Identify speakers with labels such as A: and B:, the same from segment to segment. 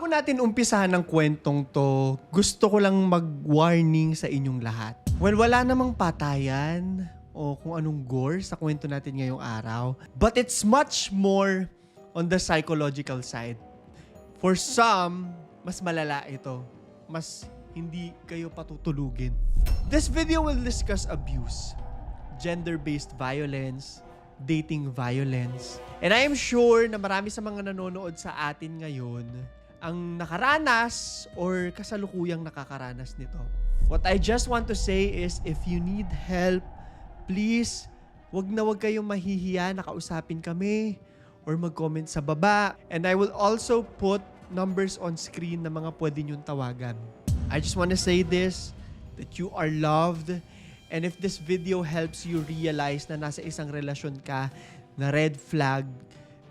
A: Bago natin umpisahan ng kwentong to, gusto ko lang mag-warning sa inyong lahat. Well, wala namang patayan o kung anong gore sa kwento natin ngayong araw. But it's much more on the psychological side. For some, mas malala ito. Mas hindi kayo patutulugin. This video will discuss abuse, gender-based violence, dating violence. And I am sure na marami sa mga nanonood sa atin ngayon ang nakaranas or kasalukuyang nakakaranas nito. What I just want to say is if you need help, please, wag na wag kayong mahihiya na kausapin kami or mag-comment sa baba. And I will also put numbers on screen na mga pwede nyong tawagan. I just want to say this, that you are loved. And if this video helps you realize na nasa isang relasyon ka na red flag,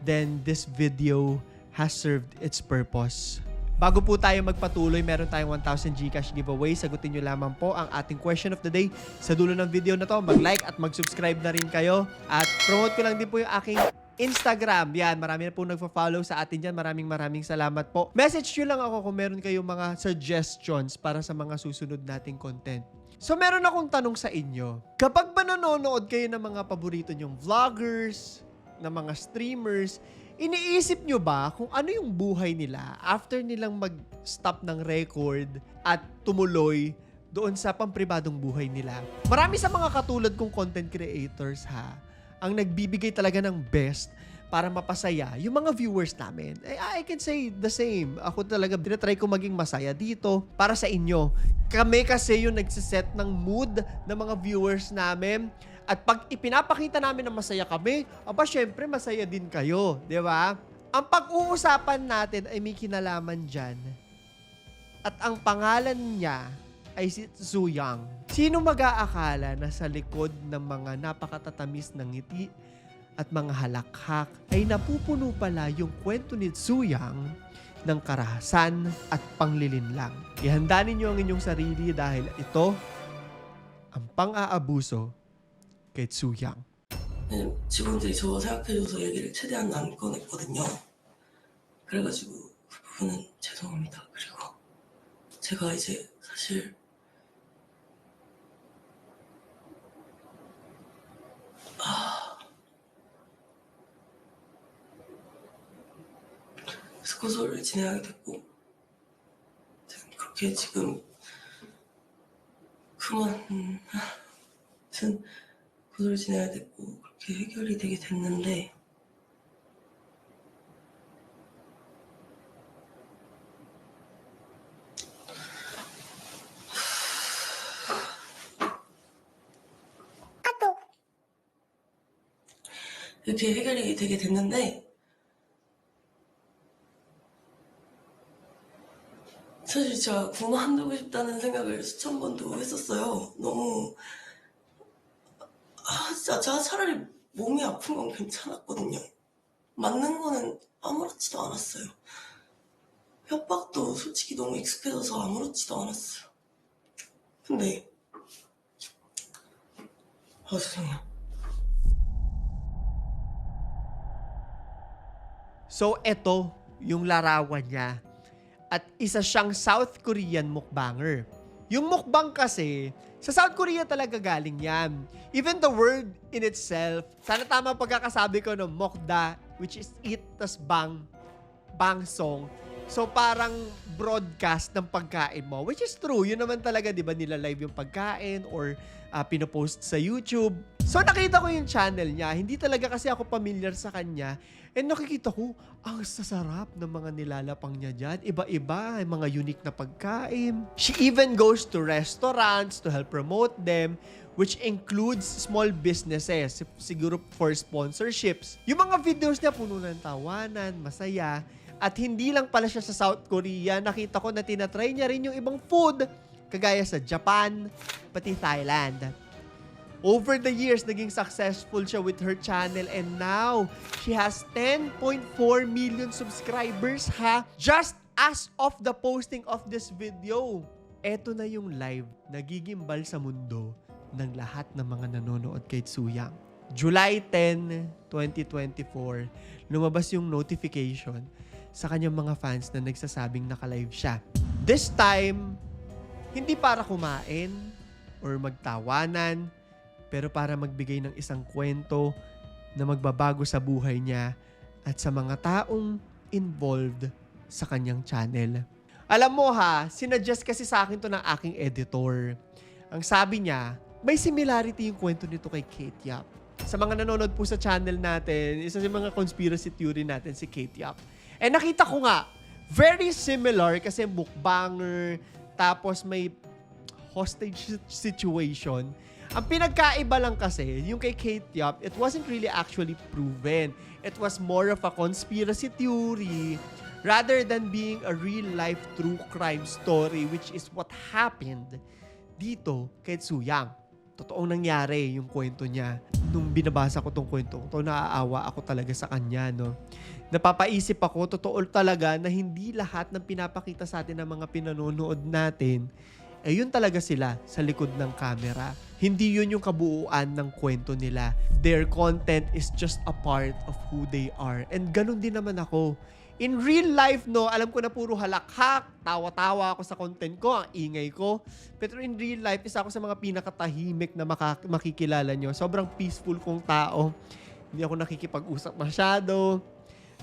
A: then this video has served its purpose. Bago po tayo magpatuloy, meron tayong 1,000 Gcash giveaway. Sagutin nyo lamang po ang ating question of the day sa dulo ng video na to. Mag-like at mag-subscribe na rin kayo. At promote ko lang din po yung aking Instagram. Yan, marami na po nagpa-follow sa atin dyan. Maraming maraming salamat po. Message nyo lang ako kung meron kayong mga suggestions para sa mga susunod nating content. So meron akong tanong sa inyo. Kapag ba nanonood kayo ng mga paborito nyong vloggers, ng mga streamers, iniisip nyo ba kung ano yung buhay nila after nilang mag-stop ng record at tumuloy doon sa pampribadong buhay nila? Marami sa mga katulad kong content creators ha, ang nagbibigay talaga ng best para mapasaya yung mga viewers namin. Eh, I can say the same. Ako talaga, tinatry ko maging masaya dito para sa inyo. Kami kasi yung nagsiset ng mood ng mga viewers namin. At pag ipinapakita namin na masaya kami, aba syempre masaya din kayo, di ba? Ang pag-uusapan natin ay may kinalaman dyan. At ang pangalan niya ay si Zuyang. Sino mag-aakala na sa likod ng mga napakatatamis ng ngiti at mga halakhak ay napupuno pala yung kwento ni Zuyang ng karahasan at panglilinlang. Ihanda ninyo ang inyong sarili dahil ito ang pang-aabuso Zuyang.
B: 네, 직원들이 저 생각해줘서 얘기를 최대한 안 꺼냈거든요. 그래가지고 그 부분은 죄송합니다. 그리고 제가 이제 사실 아 그래서 고소를 진행하게 됐고 그렇게 지금 그만 음, 아무튼 고소를 진행해야 됐고 그렇게 해결이 되게 됐는데 이렇게 해결이 되게 됐는데 사실 제가 그만두고 싶다는 생각을 수천 번도 했었어요. 너무 아, 진짜 제가 차라리 몸이 아픈 건 괜찮았거든요. 맞는 거는 아무렇지도 않았어요. 협박도 솔직히 너무 익숙해져서 아무렇지도 않았어요. 근데 아 죄송해요.
A: So, eto yung larawan niya. At isa siyang South Korean mukbanger. Yung mukbang kasi, sa South Korea talaga galing yan. Even the word in itself, sana tama pagkakasabi ko no, mokda, which is eat tas bang, bang song. So parang broadcast ng pagkain mo, which is true. Yun naman talaga, di ba, nila live yung pagkain or uh, pinopost sa YouTube. So nakita ko yung channel niya. Hindi talaga kasi ako familiar sa kanya. And nakikita ko, ang sasarap ng mga nilalapang niya dyan. Iba-iba, mga unique na pagkain. She even goes to restaurants to help promote them, which includes small businesses, siguro for sponsorships. Yung mga videos niya puno ng tawanan, masaya. At hindi lang pala siya sa South Korea. Nakita ko na tinatry niya rin yung ibang food, kagaya sa Japan, pati Thailand. Over the years, naging successful siya with her channel and now, she has 10.4 million subscribers ha? Just as of the posting of this video. Eto na yung live nagigimbal sa mundo ng lahat ng mga nanonood kay Tsuyang. July 10, 2024, lumabas yung notification sa kanyang mga fans na nagsasabing naka-live siya. This time, hindi para kumain or magtawanan, pero para magbigay ng isang kwento na magbabago sa buhay niya at sa mga taong involved sa kanyang channel. Alam mo ha, sinadjust kasi sa akin to ng aking editor. Ang sabi niya, may similarity yung kwento nito kay Kate Yap. Sa mga nanonood po sa channel natin, isa sa mga conspiracy theory natin si Kate Yap. Eh nakita ko nga, very similar kasi mukbanger, tapos may hostage situation. Ang pinagkaiba lang kasi, yung kay Kate Yap, it wasn't really actually proven. It was more of a conspiracy theory rather than being a real-life true crime story which is what happened dito kay Tsuyang. Totoong nangyari yung kwento niya. Nung binabasa ko tong kwento, to naaawa ako talaga sa kanya, no? Napapaisip ako, totoo talaga na hindi lahat ng pinapakita sa atin ng mga pinanonood natin eh yun talaga sila sa likod ng camera. Hindi yun yung kabuuan ng kwento nila. Their content is just a part of who they are. And ganun din naman ako. In real life, no, alam ko na puro halakhak, tawa-tawa ako sa content ko, ang ingay ko. Pero in real life, isa ako sa mga pinakatahimik na maka- makikilala nyo. Sobrang peaceful kong tao. Hindi ako nakikipag-usap masyado.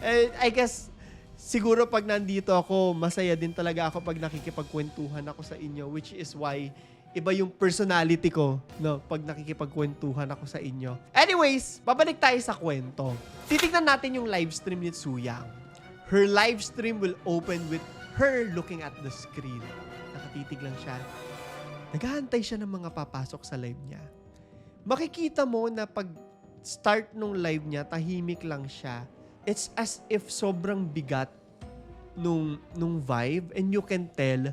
A: Eh, I guess, siguro pag nandito ako, masaya din talaga ako pag nakikipagkwentuhan ako sa inyo, which is why iba yung personality ko, no, pag nakikipagkwentuhan ako sa inyo. Anyways, babalik tayo sa kwento. Titignan natin yung live stream ni Suyang. Her live stream will open with her looking at the screen. Nakatitig lang siya. Naghahantay siya ng mga papasok sa live niya. Makikita mo na pag start nung live niya, tahimik lang siya. It's as if sobrang bigat nung, nung vibe and you can tell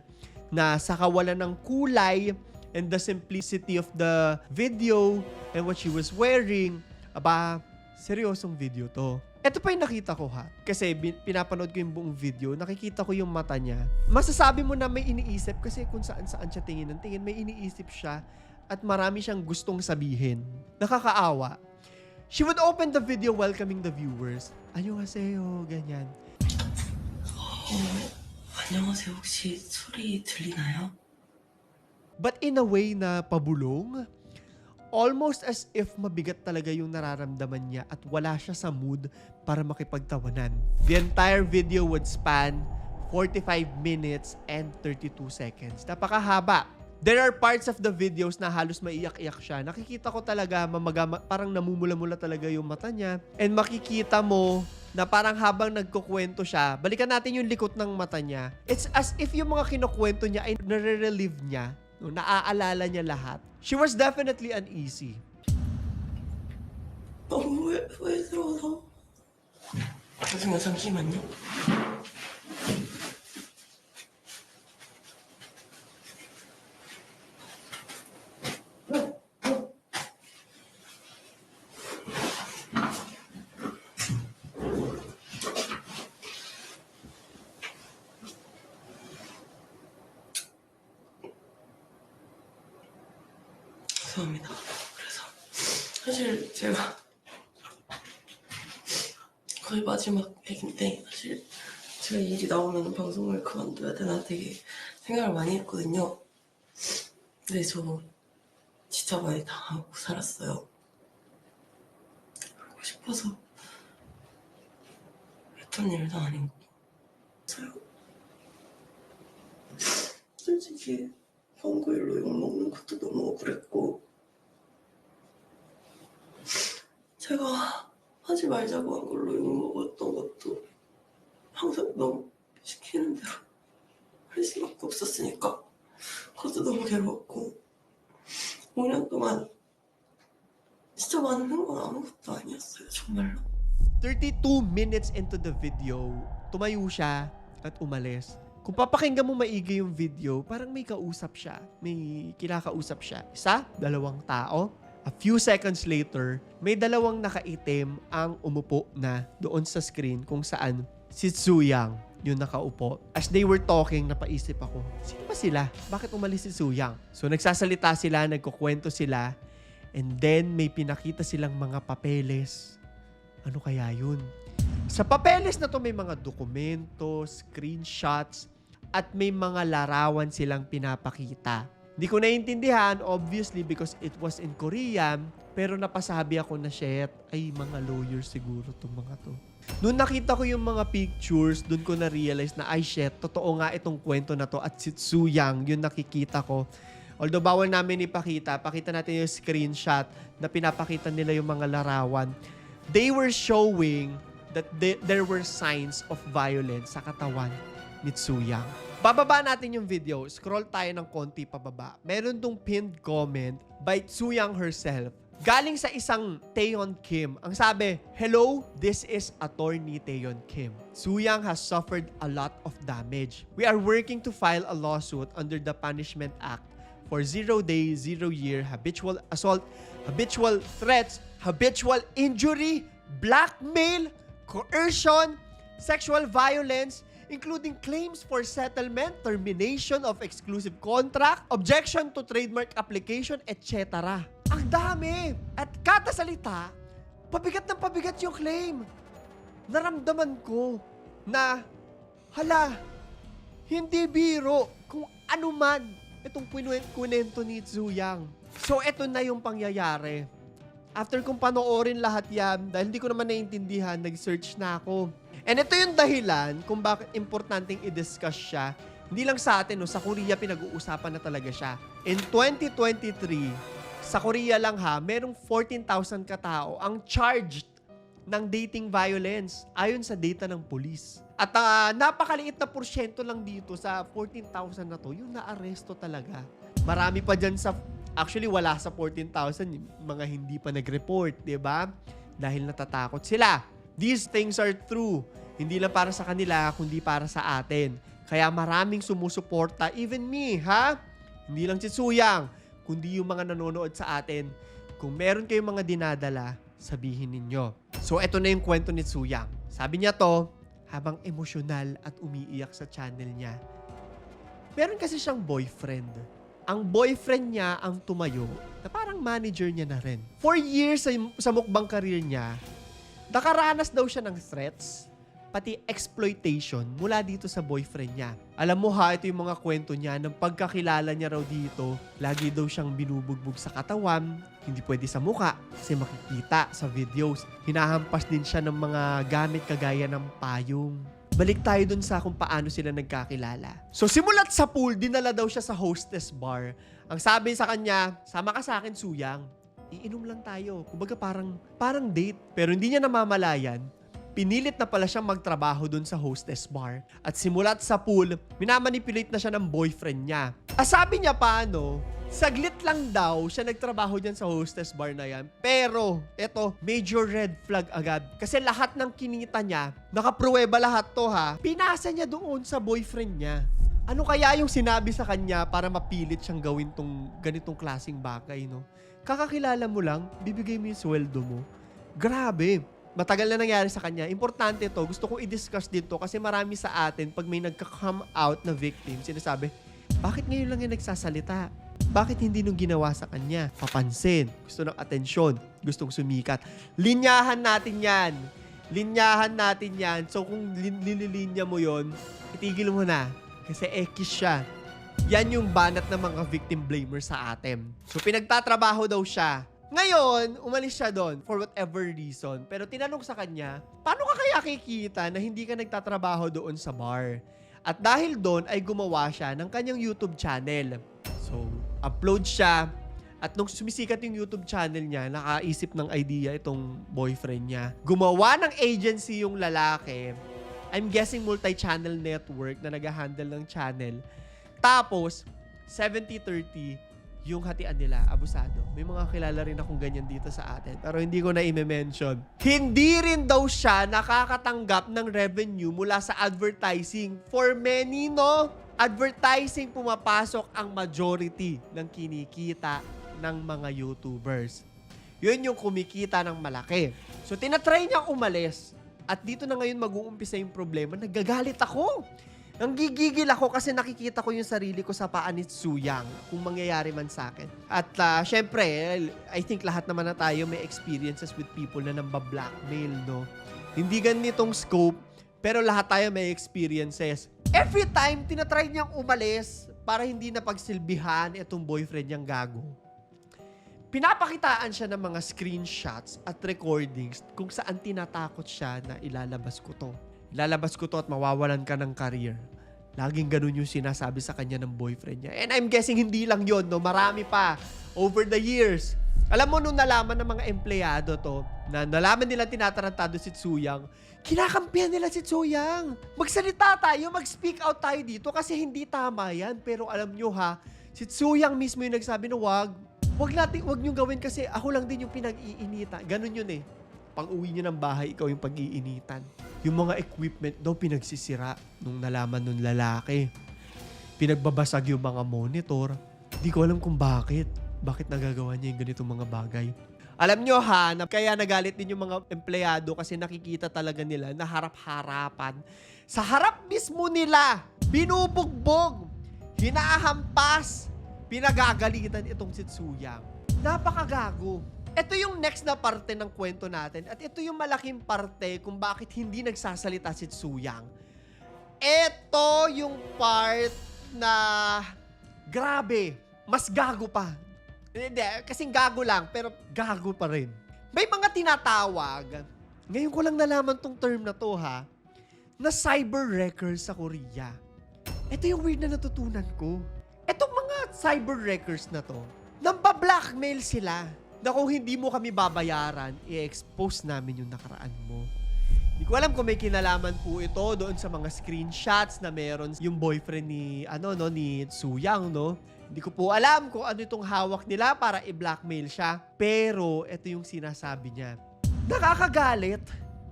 A: na sa kawalan ng kulay and the simplicity of the video and what she was wearing, aba, seryosong video to. Ito pa yung nakita ko ha. Kasi bin- pinapanood ko yung buong video, nakikita ko yung mata niya. Masasabi mo na may iniisip kasi kung saan saan siya tingin ng tingin, may iniisip siya at marami siyang gustong sabihin. Nakakaawa. She would open the video welcoming the viewers. 안녕하세요, ganyan.
B: 어, 안녕하세요. 혹시 소리 들리나요?
A: But in a way na pabulong, almost as if mabigat talaga yung nararamdaman niya at wala siya sa mood para makipagtawanan. The entire video would span 45 minutes and 32 seconds. Napakahaba. There are parts of the videos na halos maiyak-iyak siya. Nakikita ko talaga mamaga, ma- parang namumula-mula talaga yung mata niya. And makikita mo na parang habang nagkukwento siya, balikan natin yung likot ng mata niya. It's as if yung mga kinukwento niya ay nare-relieve niya. No, naaalala niya lahat. She was definitely uneasy.
B: 너무 후회, 후회스러워서. 잠시만, 잠시만요. 죄 거의 마지막 액인데 사실 제가 이 일이 나오면 방송을 그만둬야 되나 되게 생각을 많이 했거든요. 근데 저 진짜 많이 당하고 살았어요. 그러고 싶어서 했던 일도 아닌 거. 저요. 솔직히 광고 일로 욕먹는 것도 너무 억울했고 제가 하지 말자고 한 걸로 욕먹었던 것도 항상 너무 시키는 대로 할 수밖에 없었으니까 그것도 너무 괴로웠고 5년 동안 진짜 많은 건 아무것도 아니었어요 정말로
A: 32 minutes into the video, tumayo siya at umalis. Kung papakinggan mo maigi yung video, parang may kausap siya. May kinakausap siya. Isa, dalawang tao. A few seconds later, may dalawang nakaitim ang umupo na doon sa screen kung saan si Suyang yung nakaupo. As they were talking, napaisip ako, sino ba sila? Bakit umalis si Suyang? So nagsasalita sila, nagkukwento sila, and then may pinakita silang mga papeles. Ano kaya yun? Sa papeles na to may mga dokumento, screenshots, at may mga larawan silang pinapakita. Hindi ko naiintindihan, obviously, because it was in Korean, pero napasabi ako na shit, ay mga lawyers siguro itong mga to. Noon nakita ko yung mga pictures, doon ko na-realize na, ay shit, totoo nga itong kwento na to at si Tsuyang, yun nakikita ko. Although bawal namin ipakita, pakita natin yung screenshot na pinapakita nila yung mga larawan. They were showing that they- there were signs of violence sa katawan ni Tsuyang. Bababa natin yung video. Scroll tayo ng konti pababa. Meron tong pinned comment by Tsuyang herself. Galing sa isang Taeyeon Kim. Ang sabi, Hello, this is attorney Taeyeon Kim. Suyang has suffered a lot of damage. We are working to file a lawsuit under the Punishment Act for zero day, zero year, habitual assault, habitual threats, habitual injury, blackmail, coercion, sexual violence, including claims for settlement, termination of exclusive contract, objection to trademark application, etc. Ang dami! At kada salita, pabigat ng pabigat yung claim. Naramdaman ko na, hala, hindi biro kung ano man itong kunento ni Zuyang. So, eto na yung pangyayari. After kong panoorin lahat yan, dahil hindi ko naman naiintindihan, nag-search na ako. And ito yung dahilan kung bakit importanteng i-discuss siya. Hindi lang sa atin, no, sa Korea pinag-uusapan na talaga siya. In 2023, sa Korea lang ha, merong 14,000 katao ang charged ng dating violence ayon sa data ng police. At ah, napakaliit na porsyento lang dito sa 14,000 na to, yung naaresto talaga. Marami pa dyan sa, actually wala sa 14,000, yung mga hindi pa nag-report, ba? Dahil natatakot sila. These things are true. Hindi lang para sa kanila, kundi para sa atin. Kaya maraming sumusuporta, even me, ha? Hindi lang si Suyang, kundi yung mga nanonood sa atin. Kung meron kayong mga dinadala, sabihin ninyo. So, eto na yung kwento ni Suyang. Sabi niya to, habang emosyonal at umiiyak sa channel niya. Meron kasi siyang boyfriend. Ang boyfriend niya ang tumayo na parang manager niya na rin. For years sa, sa mukbang career niya, nakaranas daw siya ng threats, pati exploitation mula dito sa boyfriend niya. Alam mo ha, ito yung mga kwento niya ng pagkakilala niya raw dito, lagi daw siyang binubugbog sa katawan, hindi pwede sa muka kasi makikita sa videos. Hinahampas din siya ng mga gamit kagaya ng payong. Balik tayo dun sa kung paano sila nagkakilala. So simulat sa pool, dinala daw siya sa hostess bar. Ang sabi sa kanya, sama ka sa akin, Suyang. Iinom lang tayo. Kumbaga parang, parang date. Pero hindi niya namamalayan, pinilit na pala siyang magtrabaho dun sa hostess bar. At simulat sa pool, minamanipulate na siya ng boyfriend niya. Ah, sabi niya paano, saglit lang daw siya nagtrabaho dyan sa hostess bar na yan. Pero, eto, major red flag agad. Kasi lahat ng kinita niya, nakapruweba lahat to ha, pinasa niya doon sa boyfriend niya. Ano kaya yung sinabi sa kanya para mapilit siyang gawin tong ganitong klasing bagay, no? Kakakilala mo lang, bibigay mo yung sweldo mo. Grabe. Matagal na nangyari sa kanya. Importante to. Gusto kong i-discuss dito kasi marami sa atin, pag may nagka-come out na victim, sinasabi, bakit ngayon lang yung nagsasalita? Bakit hindi nung ginawa sa kanya? Papansin. Gusto ng atensyon. Gustong sumikat. Linyahan natin yan. Linyahan natin yan. So kung lin- mo yon, itigil mo na. Kasi ekis siya. Yan yung banat ng mga victim blamer sa atin. So pinagtatrabaho daw siya. Ngayon, umalis siya doon for whatever reason. Pero tinanong sa kanya, paano ka kaya kikita na hindi ka nagtatrabaho doon sa bar? At dahil doon ay gumawa siya ng kanyang YouTube channel. So, upload siya. At nung sumisikat yung YouTube channel niya, nakaisip ng idea itong boyfriend niya. Gumawa ng agency yung lalaki. I'm guessing multi-channel network na nag-handle ng channel. Tapos, 70-30 yung hatian nila, abusado. May mga kilala rin akong ganyan dito sa atin. Pero hindi ko na i-mention. Hindi rin daw siya nakakatanggap ng revenue mula sa advertising. For many, no? Advertising pumapasok ang majority ng kinikita ng mga YouTubers. Yun yung kumikita ng malaki. So, tinatry niyang umalis. At dito na ngayon mag-uumpisa yung problema. Nagagalit ako. Nanggigigil ako kasi nakikita ko yung sarili ko sa paa ni Suyang kung mangyayari man sa akin. At ah, syempre, I think lahat naman na tayo may experiences with people na namba-blackmail, no? Hindi ganitong scope, pero lahat tayo may experiences. Every time, tinatry niyang umalis para hindi na pagsilbihan itong boyfriend niyang gago. Pinapakitaan siya ng mga screenshots at recordings kung saan tinatakot siya na ilalabas ko to. Ilalabas ko to at mawawalan ka ng career. Laging ganun yung sinasabi sa kanya ng boyfriend niya. And I'm guessing hindi lang yon no? Marami pa over the years. Alam mo, nung nalaman ng mga empleyado to, na nalaman nila tinatarantado si Tsuyang, kinakampihan nila si Tsuyang. Magsalita tayo, mag-speak out tayo dito kasi hindi tama yan. Pero alam nyo ha, si Tsuyang mismo yung nagsabi na wag, wag natin, wag nyo gawin kasi ako lang din yung pinag-iinitan. Ganun yun eh. Pag uwi nyo ng bahay, ikaw yung pag-iinitan. Yung mga equipment daw pinagsisira nung nalaman nung lalaki. Pinagbabasag yung mga monitor. Di ko alam kung bakit. Bakit nagagawa niya yung ganitong mga bagay. Alam nyo ha, na kaya nagalit din yung mga empleyado kasi nakikita talaga nila na harap-harapan. Sa harap mismo nila, binubugbog, hinahampas, pinagagalitan itong si Tsuyang. Napakagago. Ito yung next na parte ng kwento natin at ito yung malaking parte kung bakit hindi nagsasalita si Tsuyang. Ito yung part na grabe, mas gago pa. Hindi, kasing gago lang, pero gago pa rin. May mga tinatawag, ngayon ko lang nalaman tong term na to ha, na cyber wreckers sa Korea. Ito yung weird na natutunan ko. Etong mga cyber wreckers na to, namba-blackmail sila na kung hindi mo kami babayaran, i-expose namin yung nakaraan mo. Hindi ko alam kung may kinalaman po ito doon sa mga screenshots na meron yung boyfriend ni ano no ni Suyang no. Hindi ko po alam kung ano itong hawak nila para i-blackmail siya. Pero ito yung sinasabi niya. Nakakagalit.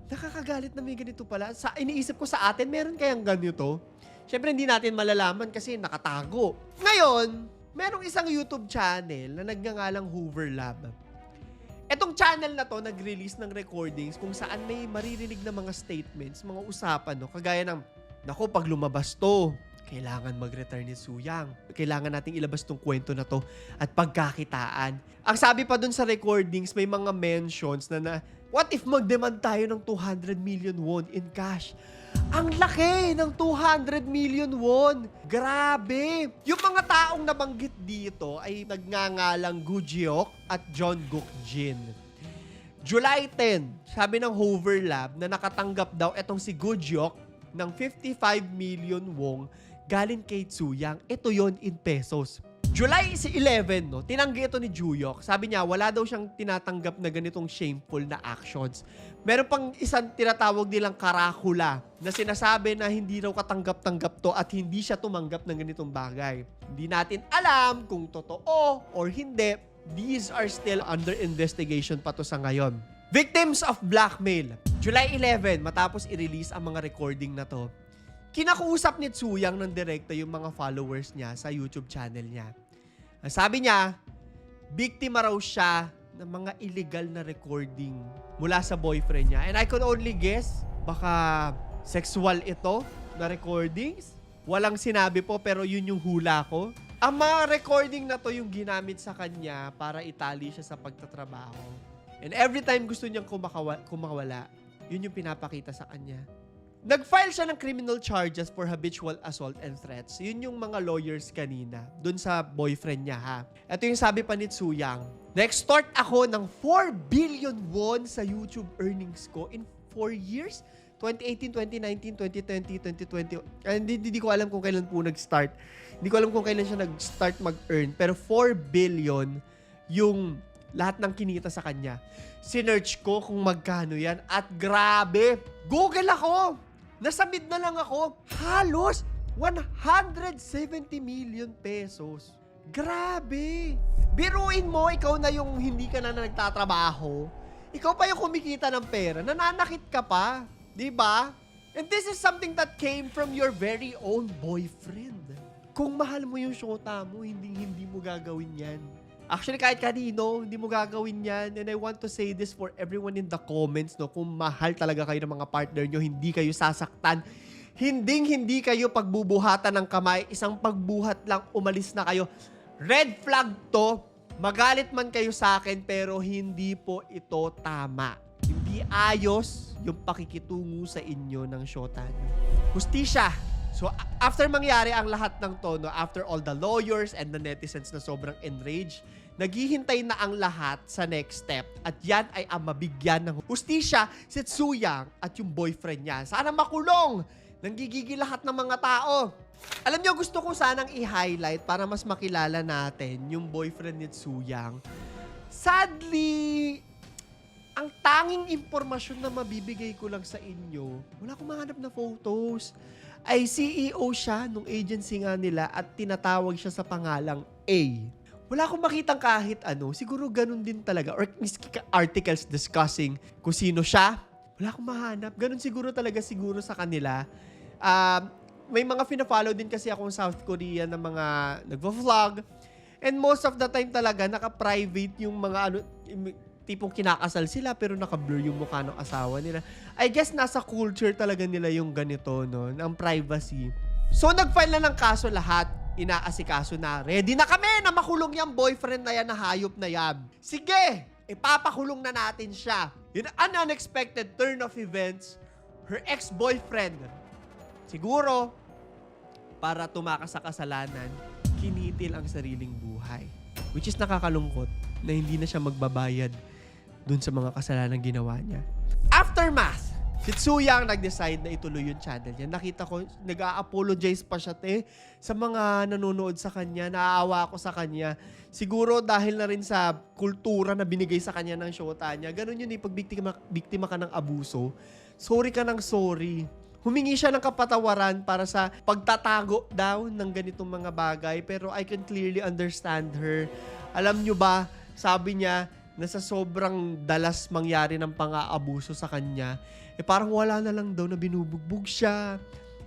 A: Nakakagalit na may ganito pala. Sa iniisip ko sa atin, meron kayang ganito? Syempre hindi natin malalaman kasi nakatago. Ngayon, merong isang YouTube channel na nagngangalang Hoover Lab. Etong channel na to nag-release ng recordings kung saan may maririnig na mga statements, mga usapan, no? Kagaya ng, nako, pag lumabas to, kailangan mag-return ni Suyang. Kailangan nating ilabas tong kwento na to at pagkakitaan. Ang sabi pa dun sa recordings, may mga mentions na na, what if mag-demand tayo ng 200 million won in cash? Ang laki ng 200 million won. Grabe! Yung mga taong nabanggit dito ay nagngangalang Gujiok at John Guk Jin. July 10, sabi ng Hoover Lab na nakatanggap daw etong si Gujiok ng 55 million won galing kay Tsuyang. Ito yon in pesos. July 11, no, tinanggi ito ni Juyok. Sabi niya, wala daw siyang tinatanggap na ganitong shameful na actions. Meron pang isang tinatawag nilang karakula na sinasabi na hindi raw katanggap-tanggap to at hindi siya tumanggap ng ganitong bagay. Hindi natin alam kung totoo or hindi. These are still under investigation pa to sa ngayon. Victims of blackmail. July 11, matapos i-release ang mga recording na to, kinakuusap ni Tsuyang ng direkta yung mga followers niya sa YouTube channel niya. Ang sabi niya, biktima raw siya ng mga illegal na recording mula sa boyfriend niya. And I could only guess, baka sexual ito na recordings. Walang sinabi po pero yun yung hula ko. Ang mga recording na to yung ginamit sa kanya para itali siya sa pagtatrabaho. And every time gusto niyang kumakawa- kumawala, yun yung pinapakita sa kanya. Nag-file siya ng criminal charges for habitual assault and threats. Yun yung mga lawyers kanina, dun sa boyfriend niya ha. Ito yung sabi pa ni Tsuyang. Na-extort ako ng 4 billion won sa YouTube earnings ko in 4 years. 2018, 2019, 2020, 2020. Ah, Hindi, hindi ko alam kung kailan po nag-start. Hindi ko alam kung kailan siya nag-start mag-earn. Pero 4 billion yung lahat ng kinita sa kanya. Sinearch ko kung magkano yan at grabe, Google ako! Nasa mid na lang ako. Halos 170 million pesos. Grabe! Biruin mo, ikaw na yung hindi ka na nagtatrabaho. Ikaw pa yung kumikita ng pera. Nananakit ka pa. Ba? And this is something that came from your very own boyfriend. Kung mahal mo yung shota mo, hindi hindi mo gagawin yan. Actually, kahit kanino, hindi mo gagawin yan. And I want to say this for everyone in the comments, no? Kung mahal talaga kayo ng mga partner nyo, hindi kayo sasaktan. Hinding hindi kayo pagbubuhatan ng kamay. Isang pagbuhat lang, umalis na kayo. Red flag to. Magalit man kayo sa akin, pero hindi po ito tama. Hindi maiayos yung pakikitungo sa inyo ng syota nyo. Hustisya. So, after mangyari ang lahat ng to, no, after all the lawyers and the netizens na sobrang enraged, naghihintay na ang lahat sa next step. At yan ay ang mabigyan ng hustisya si Tsuyang at yung boyfriend niya. Sana makulong! Nanggigigil lahat ng mga tao. Alam niyo, gusto ko sanang i-highlight para mas makilala natin yung boyfriend ni Tsuyang. Sadly, ang tanging impormasyon na mabibigay ko lang sa inyo, wala akong mahanap na photos, ay CEO siya nung agency nga nila at tinatawag siya sa pangalang A. Wala akong makitang kahit ano. Siguro ganun din talaga. Or miski articles discussing kung sino siya. Wala akong mahanap. Ganun siguro talaga siguro sa kanila. Um, may mga fina-follow din kasi akong South Korea na mga nagvo-vlog. And most of the time talaga, naka-private yung mga ano, tipong kinakasal sila pero naka-blur yung mukha ng asawa nila. I guess nasa culture talaga nila yung ganito, no? Ang privacy. So, nag-file na ng kaso lahat. Inaasikaso na. Ready na kami na makulong yung boyfriend na yan na hayop na yan. Sige! Ipapakulong na natin siya. Yun ang unexpected turn of events. Her ex-boyfriend. Siguro, para tumakas sa kasalanan, kinitil ang sariling buhay. Which is nakakalungkot na hindi na siya magbabayad dun sa mga kasalanan ginawa niya. Aftermath! Si Tsuyang nag-decide na ituloy yung channel niya. Nakita ko, nag-a-apologize pa siya, te, sa mga nanonood sa kanya. Naaawa ako sa kanya. Siguro dahil na rin sa kultura na binigay sa kanya ng shota niya. Ganun yun eh, pag biktima, biktima ka ng abuso, sorry ka ng sorry. Humingi siya ng kapatawaran para sa pagtatago daw ng ganitong mga bagay. Pero I can clearly understand her. Alam nyo ba, sabi niya, na sa sobrang dalas mangyari ng pang-aabuso sa kanya, eh parang wala na lang daw na binubugbog siya.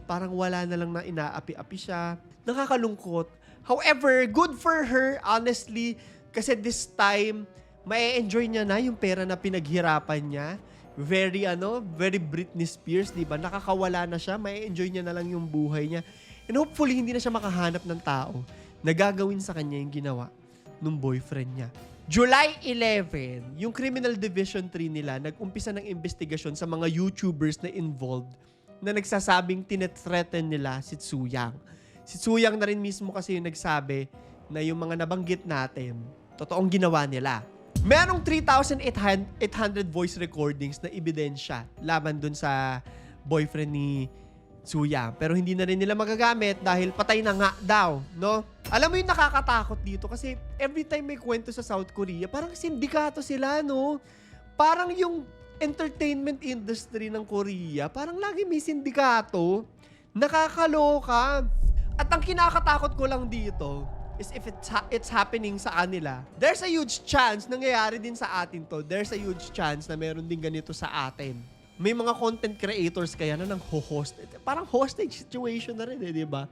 A: Parang wala na lang na inaapi-api siya. Nakakalungkot. However, good for her, honestly, kasi this time, may enjoy niya na yung pera na pinaghirapan niya. Very, ano, very Britney Spears, di ba? Nakakawala na siya, may enjoy niya na lang yung buhay niya. And hopefully, hindi na siya makahanap ng tao na gagawin sa kanya yung ginawa nung boyfriend niya. July 11, yung Criminal Division 3 nila nag-umpisa ng investigasyon sa mga YouTubers na involved na nagsasabing tinethreaten nila si Tsuyang. Si Tsuyang na rin mismo kasi yung nagsabi na yung mga nabanggit natin, totoong ginawa nila. Merong 3,800 voice recordings na ebidensya laban dun sa boyfriend ni Tsuyang. Pero hindi na rin nila magagamit dahil patay na nga daw, no? Alam mo yung nakakatakot dito kasi every time may kwento sa South Korea, parang sindikato sila, no? Parang yung entertainment industry ng Korea, parang lagi may sindikato. Nakakaloka. At ang kinakatakot ko lang dito is if it's, ha- it's happening sa kanila, there's a huge chance, nangyayari din sa atin to, there's a huge chance na meron din ganito sa atin. May mga content creators kaya na nang host Parang hostage situation na rin eh, di ba?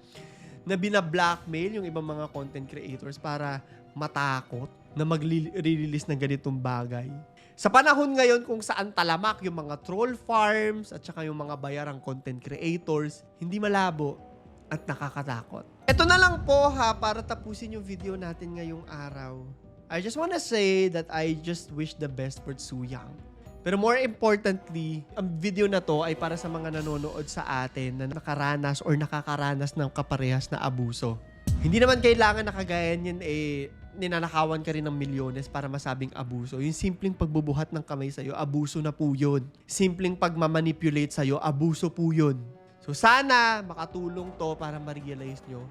A: Na bina-blackmail yung ibang mga content creators para matakot na mag-release ng ganitong bagay. Sa panahon ngayon kung saan talamak yung mga troll farms at saka yung mga bayarang content creators, hindi malabo at nakakatakot. Ito na lang po ha, para tapusin yung video natin ngayong araw. I just wanna say that I just wish the best for Suyang. Pero more importantly, ang video na to ay para sa mga nanonood sa atin na nakaranas or nakakaranas ng kaparehas na abuso. Hindi naman kailangan na kagaya eh ninanakawan ka rin ng milyones para masabing abuso. Yung simpleng pagbubuhat ng kamay sa'yo, abuso na po yun. Simpleng pagmamanipulate sa'yo, abuso po yun. So sana makatulong to para ma-realize nyo,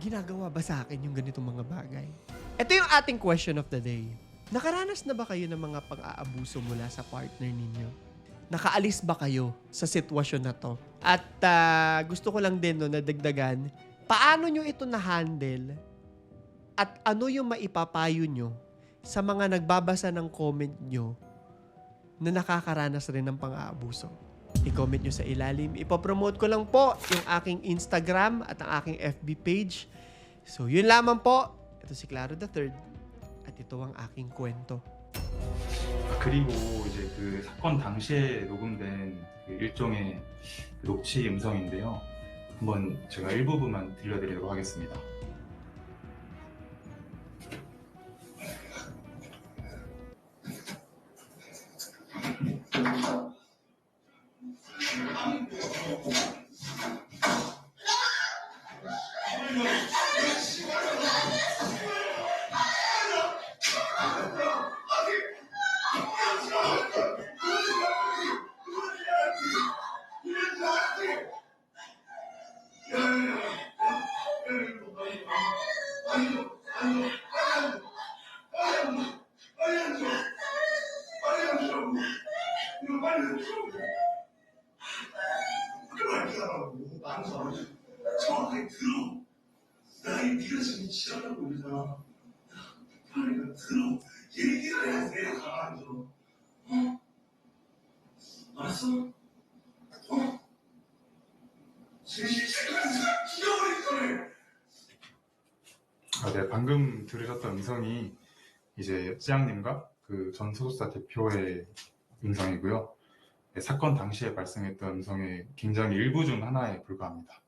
A: ginagawa ba sa akin yung ganitong mga bagay? Ito yung ating question of the day. Nakaranas na ba kayo ng mga pang-aabuso mula sa partner ninyo? Nakaalis ba kayo sa sitwasyon na to? At ah, gusto ko lang din no, nadagdagan, paano nyo ito na-handle? At ano yung maipapayo nyo sa mga nagbabasa ng comment nyo na nakakaranas rin ng pang-aabuso? I-comment nyo sa ilalim. Ipopromote ko lang po yung aking Instagram at ang aking FB page. So, yun lamang po. Ito si Claro the Third. At ito ang aking kwento.
C: 그리고 이제 그 사건 당시에 녹음된 그 일종의 녹취 음성인데요. 한번 제가 일부분만 들려드리도록 하겠습니다.
B: 알았어? 어? 진실 책임은 죽여버릴 거래.
C: 아, 네, 방금 들으셨던 음성이 이제 찌양님과 그 전 소속사 대표의 음성이고요. 네, 사건 당시에 발생했던 음성의 굉장히 일부 중 하나에 불과합니다.